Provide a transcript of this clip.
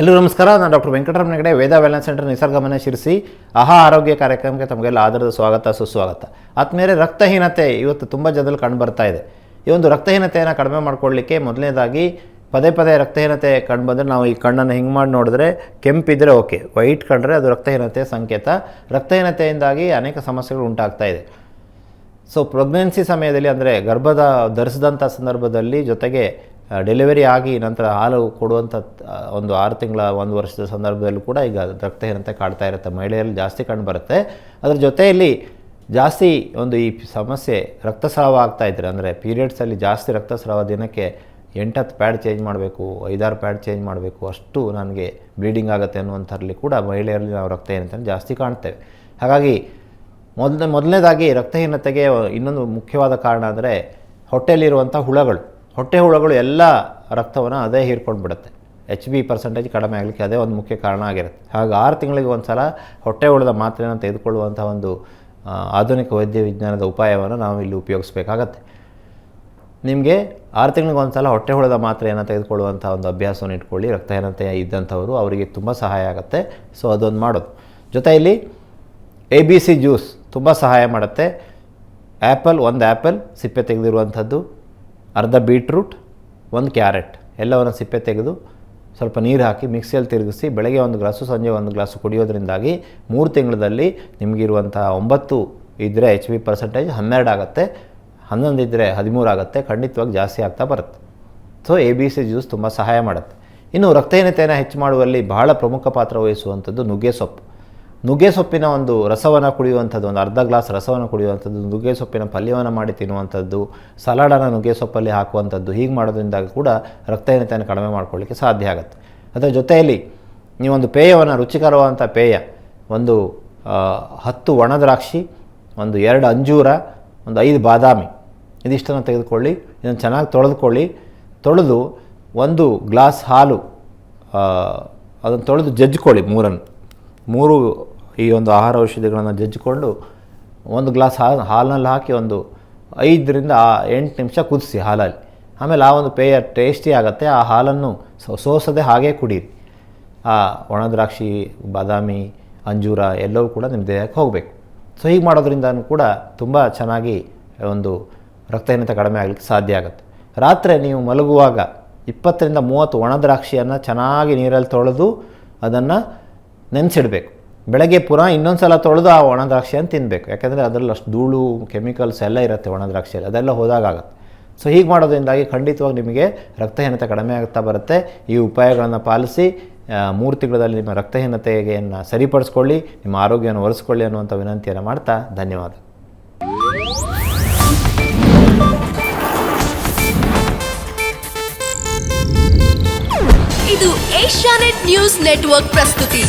ಎಲ್ಲರಿಗೂ ನಮಸ್ಕಾರ. ನಾನು doctor Venkataramana Hegde, Veda wellness centre Nisargamane Sirsi. ಆಹಾ ಆರೋಗ್ಯ ಕಾರ್ಯಕ್ರಮಕ್ಕೆ ತಮಗೆಲ್ಲ ಆಧಾರದ ಸ್ವಾಗತ, ಸುಸ್ವಾಗತ. ಆದ್ಮೇಲೆ ರಕ್ತಹೀನತೆ ಇವತ್ತು ತುಂಬ ಜನದಲ್ಲಿ ಕಂಡುಬರ್ತಾ ಇದೆ. ಈ ಒಂದು ರಕ್ತಹೀನತೆಯನ್ನು ಕಡಿಮೆ ಮಾಡ್ಕೊಳ್ಳಿಕ್ಕೆ ಮೊದಲನೇದಾಗಿ ಪದೇ ಪದೇ ರಕ್ತಹೀನತೆ ಕಂಡು ಬಂದರೆ ನಾವು ಈ ಕಣ್ಣನ್ನು ಹಿಂಗೆ ಮಾಡಿ ನೋಡಿದ್ರೆ ಕೆಂಪಿದ್ರೆ ಓಕೆ, ವೈಟ್ ಕಂಡ್ರೆ ಅದು ರಕ್ತಹೀನತೆಯ ಸಂಕೇತ. ರಕ್ತಹೀನತೆಯಿಂದಾಗಿ ಅನೇಕ ಸಮಸ್ಯೆಗಳು ಉಂಟಾಗ್ತಾ ಇದೆ. ಸೊ ಪ್ರೆಗ್ನೆನ್ಸಿ ಸಮಯದಲ್ಲಿ ಅಂದರೆ ಗರ್ಭದ ಧರಿಸಿದಂಥ ಸಂದರ್ಭದಲ್ಲಿ ಜೊತೆಗೆ ಡೆಲಿವರಿ ಆಗಿ ನಂತರ ಹಾಲು ಕೊಡುವಂಥ ಒಂದು ಆರು ತಿಂಗಳ, ಒಂದು ವರ್ಷದ ಸಂದರ್ಭದಲ್ಲೂ ಕೂಡ ಈಗ ರಕ್ತಹೀನತೆ ಕಾಡ್ತಾ ಇರುತ್ತೆ. ಮಹಿಳೆಯರಲ್ಲಿ ಜಾಸ್ತಿ ಕಂಡು ಅದರ ಜೊತೆಯಲ್ಲಿ ಜಾಸ್ತಿ ಒಂದು ಈ ಸಮಸ್ಯೆ ರಕ್ತಸ್ರಾವ ಆಗ್ತಾ ಇದ್ದರೆ ಅಂದರೆ ಪೀರಿಯಡ್ಸಲ್ಲಿ ಜಾಸ್ತಿ ರಕ್ತಸ್ರಾವ ದಿನಕ್ಕೆ ಎಂಟತ್ತು ಪ್ಯಾಡ್ ಚೇಂಜ್ ಮಾಡಬೇಕು, ಐದಾರು ಪ್ಯಾಡ್ ಚೇಂಜ್ ಮಾಡಬೇಕು, ಅಷ್ಟು ನನಗೆ ಬ್ಲೀಡಿಂಗ್ ಆಗುತ್ತೆ ಅನ್ನುವಂಥರಲ್ಲಿ ಕೂಡ ಮಹಿಳೆಯರಲ್ಲಿ ನಾವು ರಕ್ತಹೀನತೆ ಜಾಸ್ತಿ ಕಾಣ್ತೇವೆ. ಹಾಗಾಗಿ ಮೊದಲನೇ ಮೊದಲನೇದಾಗಿ ರಕ್ತಹೀನತೆಗೆ ಇನ್ನೊಂದು ಮುಖ್ಯವಾದ ಕಾರಣ ಅಂದರೆ ಹೊಟ್ಟೆಯಲ್ಲಿರುವಂಥ ಹುಳಗಳು. ಹೊಟ್ಟೆ ಹುಳಗಳು ಎಲ್ಲ ರಕ್ತವನ್ನು ಅದೇ ಹೀರ್ಕೊಂಡು ಬಿಡುತ್ತೆ ಎಚ್ ಬಿ ಪರ್ಸೆಂಟೇಜ್ ಕಡಿಮೆ ಆಗಲಿಕ್ಕೆ ಅದೇ ಒಂದು ಮುಖ್ಯ ಕಾರಣ ಆಗಿರುತ್ತೆ. ಹಾಗೆ ಆರು ತಿಂಗಳಿಗೆ ಒಂದು ಸಲ ಹೊಟ್ಟೆ ಹುಳದ ಮಾತ್ರೆಯನ್ನು ತೆಗೆದುಕೊಳ್ಳುವಂಥ ಒಂದು ಆಧುನಿಕ ವೈದ್ಯ ವಿಜ್ಞಾನದ ಉಪಾಯವನ್ನು ನಾವು ಇಲ್ಲಿ ಉಪಯೋಗಿಸ್ಬೇಕಾಗತ್ತೆ. ನಿಮಗೆ ಆರು ತಿಂಗಳಿಗೆ ಒಂದು ಸಲ ಹೊಟ್ಟೆ ಹುಳದ ಮಾತ್ರೆಯನ್ನು ತೆಗೆದುಕೊಳ್ಳುವಂಥ ಒಂದು ಅಭ್ಯಾಸವನ್ನು ಇಟ್ಕೊಳ್ಳಿ. ರಕ್ತಹೀನತೆ ಇದ್ದಂಥವರು ಅವರಿಗೆ ತುಂಬ ಸಹಾಯ ಆಗುತ್ತೆ. ಸೊ, ಅದೊಂದು ಮಾಡೋದು. ಜೊತೆಯಲ್ಲಿ ಎ ಬಿ ಸಿ ಜ್ಯೂಸ್ ತುಂಬ ಸಹಾಯ ಮಾಡುತ್ತೆ. ಆ್ಯಪಲ್, ಒಂದು ಆ್ಯಪಲ್, ಸಿಪ್ಪೆ ತೆಗೆದಿರುವಂಥದ್ದು. ಅರ್ಧ ಬೀಟ್ರೂಟ್, ಒಂದು ಕ್ಯಾರೆಟ್. ಎಲ್ಲವನ್ನು ಸಿಪ್ಪೆ ತೆಗೆದು ಸ್ವಲ್ಪ ನೀರು ಹಾಕಿ ಮಿಕ್ಸಿಯಲ್ಲಿ ತಿರುಗಿಸಿ ಬೆಳಗ್ಗೆ ಒಂದು ಗ್ಲಾಸು, ಸಂಜೆ ಒಂದು ಗ್ಲಾಸು ಕುಡಿಯೋದ್ರಿಂದಾಗಿ ಮೂರು ತಿಂಗಳಲ್ಲಿ ನಿಮಗಿರುವಂತಹ ಒಂಬತ್ತು ಇದ್ದರೆ ಎಚ್ ಬಿ ಪರ್ಸೆಂಟೇಜ್ ಹನ್ನೆರಡು ಆಗುತ್ತೆ. ಹನ್ನೊಂದು ಇದ್ದರೆ ಹದಿಮೂರು ಆಗುತ್ತೆ. ಖಂಡಿತವಾಗಿ ಜಾಸ್ತಿ ಆಗ್ತಾ ಬರುತ್ತೆ. So A B C juice ತುಂಬ ಸಹಾಯ ಮಾಡುತ್ತೆ. ಇನ್ನು ರಕ್ತಹೀನತೆಯನ್ನು ಹೆಚ್ಚು ಮಾಡುವಲ್ಲಿ ಬಹಳ ಪ್ರಮುಖ ಪಾತ್ರ ವಹಿಸುವಂಥದ್ದು ನುಗ್ಗೆ ಸೊಪ್ಪು. ನುಗ್ಗೆ ಸೊಪ್ಪಿನ ಒಂದು ರಸವನ್ನು ಕುಡಿಯುವಂಥದ್ದು, ಒಂದು ಅರ್ಧ ಗ್ಲಾಸ್ ರಸವನ್ನು ಕುಡಿಯುವಂಥದ್ದು ನುಗ್ಗೆ ಸೊಪ್ಪಿನ ಪಲ್ಯವನ್ನು ಮಾಡಿ ತಿನ್ನುವಂಥದ್ದು, ಸಲಾಡನ್ನು ನುಗ್ಗೆ ಸೊಪ್ಪಲ್ಲಿ ಹಾಕುವಂಥದ್ದು ಹೀಗೆ ಮಾಡೋದ್ರಿಂದ ಕೂಡ ರಕ್ತಹೀನತೆಯನ್ನು ಕಡಿಮೆ ಮಾಡ್ಕೊಳ್ಳಿಕ್ಕೆ ಸಾಧ್ಯ ಆಗುತ್ತೆ. ಅದರ ಜೊತೆಯಲ್ಲಿ ನೀವೊಂದು ಪೇಯವನ್ನು, ರುಚಿಕರವಾದಂಥ ಪೇಯ, ಒಂದು ಹತ್ತು ಒಣ ದ್ರಾಕ್ಷಿ ಒಂದು ಎರಡು ಅಂಜೂರ, ಒಂದು ಐದು ಬಾದಾಮಿ, ಇದಿಷ್ಟನ್ನು ತೆಗೆದುಕೊಳ್ಳಿ, ಇದನ್ನು ಚೆನ್ನಾಗಿ ತೊಳೆದುಕೊಳ್ಳಿ. ತೊಳೆದು ಒಂದು ಗ್ಲಾಸ್ ಹಾಲು ಅದನ್ನು ತೊಳೆದು ಜಜ್ಜಿಕೊಳ್ಳಿ ಮೂರನ್ನು. ಮೂರು ಈ ಒಂದು ಆಹಾರ ಔಷಧಿಗಳನ್ನು ಜಜ್ಜಿಕೊಂಡು ಒಂದು ಗ್ಲಾಸ್ ಹಾಲು ಹಾಲಿನಲ್ಲಿ ಹಾಕಿ ಒಂದು ಐದರಿಂದ ಎಂಟು ನಿಮಿಷ ಕುದಿಸಿ ಹಾಲಲ್ಲಿ. ಆಮೇಲೆ ಆ ಒಂದು ಪೇಯ ಟೇಸ್ಟಿ ಆಗುತ್ತೆ, ಆ ಹಾಲನ್ನು ಸೋಸದೆ ಹಾಗೇ ಕುಡೀರಿ. ಆ ಒಣ ದ್ರಾಕ್ಷಿ, ಬಾದಾಮಿ, ಅಂಜೂರ ಎಲ್ಲವೂ ಕೂಡ ನಿಮ್ಮ ದೇಹಕ್ಕೆ ಹೋಗಬೇಕು. ಸೊ, ಹೀಗೆ ಮಾಡೋದ್ರಿಂದ ಕೂಡ ತುಂಬ ಚೆನ್ನಾಗಿ ಒಂದು ರಕ್ತಹೀನತೆ ಕಡಿಮೆ ಆಗಲಿಕ್ಕೆ ಸಾಧ್ಯ ಆಗುತ್ತೆ. ರಾತ್ರಿ ನೀವು ಮಲಗುವಾಗ ಇಪ್ಪತ್ತರಿಂದ ಮೂವತ್ತು ಒಣ ದ್ರಾಕ್ಷಿಯನ್ನು ಚೆನ್ನಾಗಿ ನೀರಲ್ಲಿ ತೊಳೆದು ಅದನ್ನು ನೆನೆಸಿಡಬೇಕು. ಬೆಳಗ್ಗೆ ಪುನಃ ಇನ್ನೊಂದು ಸಲ ತೊಳೆದು ಆ ಒಣ ದ್ರಾಕ್ಷಿಯನ್ನು ತಿನ್ನಬೇಕು ಯಾಕೆಂದರೆ ಅದರಲ್ಲಿ ಅಷ್ಟು ಧೂಳು, ಕೆಮಿಕಲ್ಸ್ ಎಲ್ಲ ಇರುತ್ತೆ ಒಣ ದ್ರಾಕ್ಷಿಯಲ್ಲಿ ಅದೆಲ್ಲ ಹೋದಾಗುತ್ತೆ ಸೊ ಹೀಗೆ ಮಾಡೋದ್ರಿಂದಾಗಿ ಖಂಡಿತವಾಗಿ ನಿಮಗೆ ರಕ್ತಹೀನತೆ ಕಡಿಮೆ ಆಗ್ತಾ ಬರುತ್ತೆ. ಈ ಉಪಾಯಗಳನ್ನು ಪಾಲಿಸಿ ಮೂರು ತಿಂಗಳಲ್ಲಿ ನಿಮ್ಮ ರಕ್ತಹೀನತೆಯನ್ನು ಸರಿಪಡಿಸ್ಕೊಳ್ಳಿ, ನಿಮ್ಮ ಆರೋಗ್ಯವನ್ನು ಒರೆಸ್ಕೊಳ್ಳಿ ಅನ್ನುವಂಥ ವಿನಂತಿಯನ್ನು ಮಾಡ್ತಾ ಧನ್ಯವಾದ. ಇದು ಏಷ್ಯಾನೆಟ್ ನ್ಯೂಸ್ ನೆಟ್ವರ್ಕ್ ಪ್ರಸ್ತುತಿ.